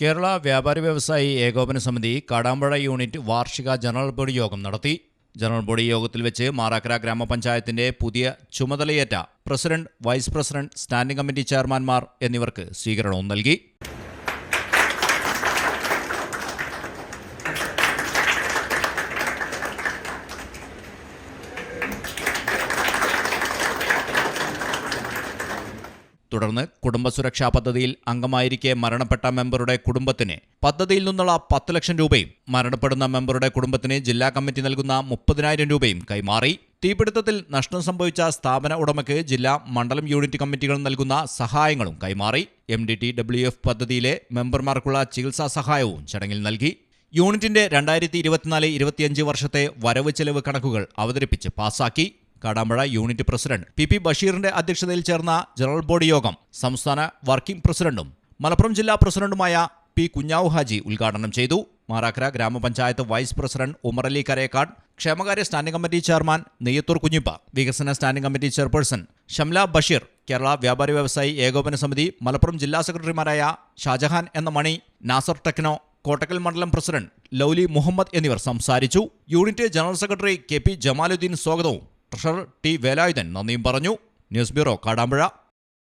കേരള വ്യാപാരി വ്യവസായി ഏകോപന സമിതി കാടാമ്പഴ യൂണിറ്റ് വാർഷിക ജനറൽ ബോഡി യോഗം നടത്തി. ജനറൽ ബോഡി യോഗത്തിൽ വെച്ച് മാറാക്കര ഗ്രാമപഞ്ചായത്തിന്റെ പുതിയ ചുമതലയേറ്റ president vice president standing committee ചെയർമാൻമാർ എന്നിവർക്ക് സ്വീകരണവും നൽകി. തുടർന്ന് കുടുംബസുരക്ഷാ പദ്ധതിയിൽ അംഗമായിരിക്കെ മരണപ്പെട്ട മെമ്പറുടെ കുടുംബത്തിന് പദ്ധതിയിൽ നിന്നുള്ള പത്ത് ലക്ഷം രൂപയും മരണപ്പെടുന്ന മെമ്പറുടെ കുടുംബത്തിന് ജില്ലാ കമ്മിറ്റി നൽകുന്ന മുപ്പതിനായിരം രൂപയും കൈമാറി. തീപിടുത്തത്തിൽ നഷ്ടം സംഭവിച്ച സ്ഥാപന ഉടമയ്ക്ക് ജില്ലാ മണ്ഡലം യൂണിറ്റ് കമ്മിറ്റികൾ നൽകുന്ന സഹായങ്ങളും കൈമാറി. M D T W F പദ്ധതിയിലെ മെമ്പർമാർക്കുള്ള ചികിത്സാ സഹായവും ചടങ്ങിൽ നൽകി. യൂണിറ്റിന്റെ രണ്ടായിരത്തി ഇരുപത്തിനാല് ഇരുപത്തിയഞ്ച് വർഷത്തെ വരവ് ചെലവ് കണക്കുകൾ അവതരിപ്പിച്ച് പാസാക്കി. Kadampuzha unit president P P ബഷീറിന്റെ അധ്യക്ഷതയിൽ ചേർന്ന ജനറൽ ബോഡി യോഗം സംസ്ഥാന വർക്കിംഗ് പ്രസിഡന്റും മലപ്പുറം ജില്ലാ പ്രസിഡന്റുമായ പി കുഞ്ഞാവു ഹാജി ഉദ്ഘാടനം ചെയ്തു. മാറാക്കര ഗ്രാമപഞ്ചായത്ത് വൈസ് പ്രസിഡന്റ് ഉമറലി കരേക്കാട് ക്ഷേമകാര്യ standing committee chairman Neyyathur Kunhippa വികസന standing committee chairperson Shamla Basheer Kerala വ്യാപാരി വ്യവസായി ഏകോപന സമിതി മലപ്പുറം ജില്ലാ സെക്രട്ടറിമാരായ ഷാജഹാൻ എന്ന മണി നാസർ ടെക്നോ കോട്ടക്കൽ മണ്ഡലം പ്രസിഡന്റ് ലൗലി മുഹമ്മദ് എന്നിവർ സംസാരിച്ചു. Unit general secretary K P Jamaluddin സ്വാഗതവും ട്രഷറർ ടി വേലായുധൻ നന്ദിയും പറഞ്ഞു. News bureau Kadampuzha.